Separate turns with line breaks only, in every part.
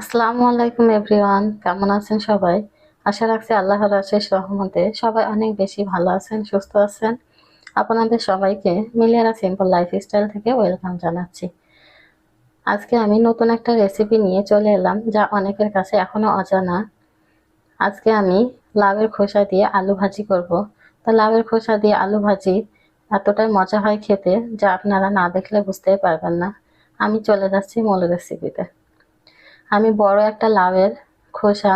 আসসালামু আলাইকুম এভরিওয়ান, কেমন আছেন সবাই? আশা রাখছি আল্লাহর আশেষ রহমতে সবাই অনেক বেশি ভালো আছেন, সুস্থ আছেন। আপনাদের সবাইকে মিলিয়ারা সিম্পল লাইফস্টাইল থেকে ওয়েলকাম জানাচ্ছি। আজকে আমি নতুন একটা রেসিপি নিয়ে চলে এলাম, যা অনেকের কাছে এখনও অজানা। আজকে আমি লাউয়ের খোসা দিয়ে আলু ভাজি করব। তো লাউয়ের খোসা দিয়ে আলু ভাজি এতটাই মজা হয় খেতে, যা আপনারা না দেখলে বুঝতেই পারবেন না। আমি চলে যাচ্ছি মূল রেসিপিতে। আমি বড় একটা লাউয়ের খোসা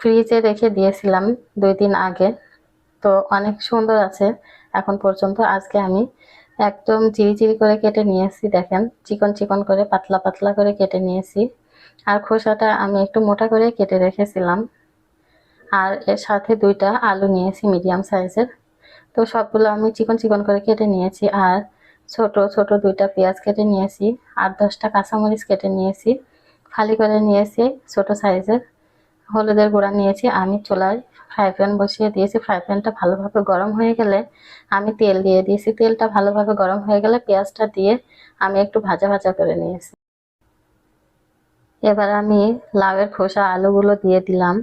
ফ্রিজে রেখে দিয়েছিলাম দুই দিন আগে। তো অনেক সুন্দর আছে এখন পর্যন্ত। আজকে আমি একদম চিরি করে কেটে নিয়েছি, দেখেন। চিকন চিকন করে, পাতলা পাতলা করে কেটে নিয়েছি। আর খোসাটা আমি একটু মোটা করে কেটে রেখেছিলাম। আর এর সাথে দুইটা আলু নিয়েছি মিডিয়াম সাইজের তো সবগুলো আমি চিকন চিকন করে কেটে নিয়েছি। আর ছোট ছোট দুইটা পেঁয়াজ কেটে নিয়েছি, আর দশটা কাঁচামরিচ কেটে নিয়েছি। ফালি করে নিয়েছি ছোট সাইজের। হলুদের গুঁড়া নিয়েছি, আমি চুলায় ফ্রাই প্যান বসিয়ে দিয়েছি। ফ্রাই প্যানটা ভালোভাবে গরম হয়ে গেলে আমি তেল দিয়ে দিয়েছি। তেলটা ভালোভাবে গরম হয়ে গেলে পেঁয়াজটা দিয়ে আমি একটু ভাজা ভাজা করে নিয়েছি। এবার আমি লাউয়ের খোসা আলুগুলো দিয়ে দিলাম।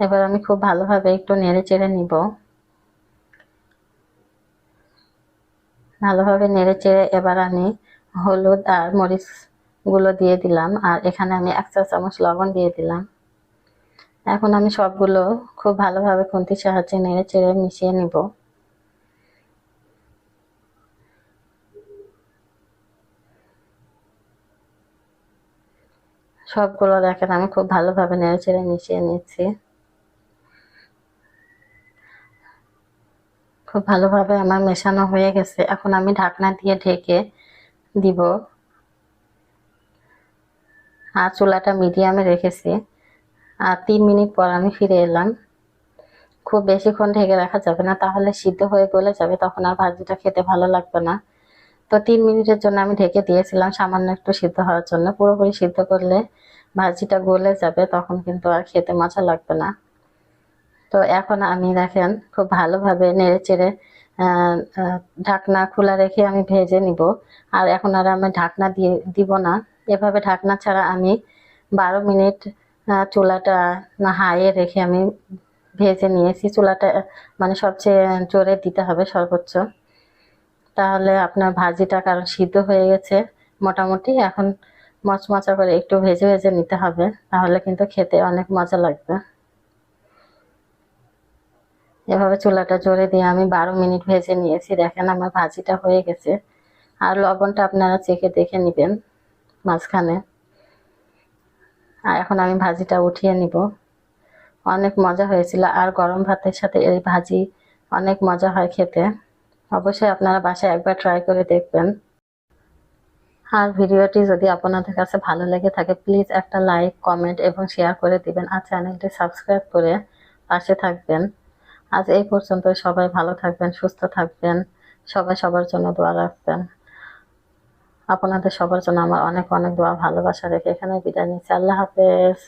এবার আমি খুব ভালোভাবে একটু নেড়ে চেড়ে নিব। ভালোভাবে নেড়ে চেড়ে এবার আমি হলুদ আর মরিচগুলো দিয়ে দিলাম, আর এখানে আমি এক চা চামচ লবণ দিয়ে দিলাম। এখন আমি সবগুলো খুব ভালোভাবে খুন্তির সাহায্যে নেড়ে চেড়ে মিশিয়ে নিব। সবগুলো দেখেন আমি খুব ভালোভাবে নেড়ে চেড়ে মিশিয়ে নিচ্ছি। খুব ভালোভাবে আমার মেশানো হয়ে গেছে। এখন আমি ঢাকনা দিয়ে ঢেকে দিব। আর চুলাটা মিডিয়ামে রেখেছি। আর তিন মিনিট পর আমি ফিরে এলাম। খুব বেশিক্ষণ ঢেকে রাখা যাবে না, তাহলে সিদ্ধ হয়ে গলে যাবে, তখন আর ভাজিটা খেতে ভালো লাগবে না। তো তিন মিনিটের জন্য আমি ঢেকে দিয়েছিলাম, সামান্য একটু সিদ্ধ হওয়ার জন্য। পুরোপুরি সিদ্ধ করলে ভাজিটা গলে যাবে, তখন কিন্তু আর খেতে মজা লাগবে না। তো এখন আমি দেখেন খুব ভালোভাবে নেড়ে চেড়ে ঢাকনা খোলা রেখে আমি ভেজে নিব। আর এখন আর আমি ঢাকনা দিয়ে দিব না। এভাবে ঢাকনা ছাড়া আমি বারো মিনিট চুলাটা না হাইয়ে রেখে আমি ভেজে নিয়েছি। চুলাটা মানে সবচেয়ে জোরে দিতে হবে সর্বোচ্চ। তাহলে আপনার ভাজিটা কারণ সিদ্ধ হয়ে গেছে। মোটামুটি এখন মচমচা করে একটু ভেজে ভেজে নিতে হবে। তাহলে কিন্তু খেতে অনেক মজা লাগবে। এভাবে চুলাটা জোরে দিয়ে আমি বারো মিনিট ভেজে নিয়েছি। দেখেন আমার ভাজিটা হয়ে গেছে। আর লবণটা আপনারা চেখে দেখে নেবেন মাঝখানে। আর এখন আমি ভাজিটা উঠিয়ে নিব। অনেক মজা হয়েছিল। আর গরম ভাতের সাথে এই ভাজি অনেক মজা হয় খেতে। অবশ্যই আপনারা বাসায় একবার ট্রাই করে দেখবেন। আর ভিডিওটি যদি আপনাদের কাছে ভালো লেগে থাকে প্লিজ একটা লাইক কমেন্ট এবং শেয়ার করে দিবেন। আর চ্যানেলটি সাবস্ক্রাইব করে পাশে থাকবেন। আজ এই পর্যন্ত সবাই ভালো থাকবেন, সুস্থ থাকবেন। সবাই সবার জন্য দোয়া রাখবেন। আপনাদের সবার জন্য আমার অনেক অনেক দোয়া, ভালোবাসা রেখে এখানে বিদায় নিচ্ছি। আল্লাহ হাফেজ।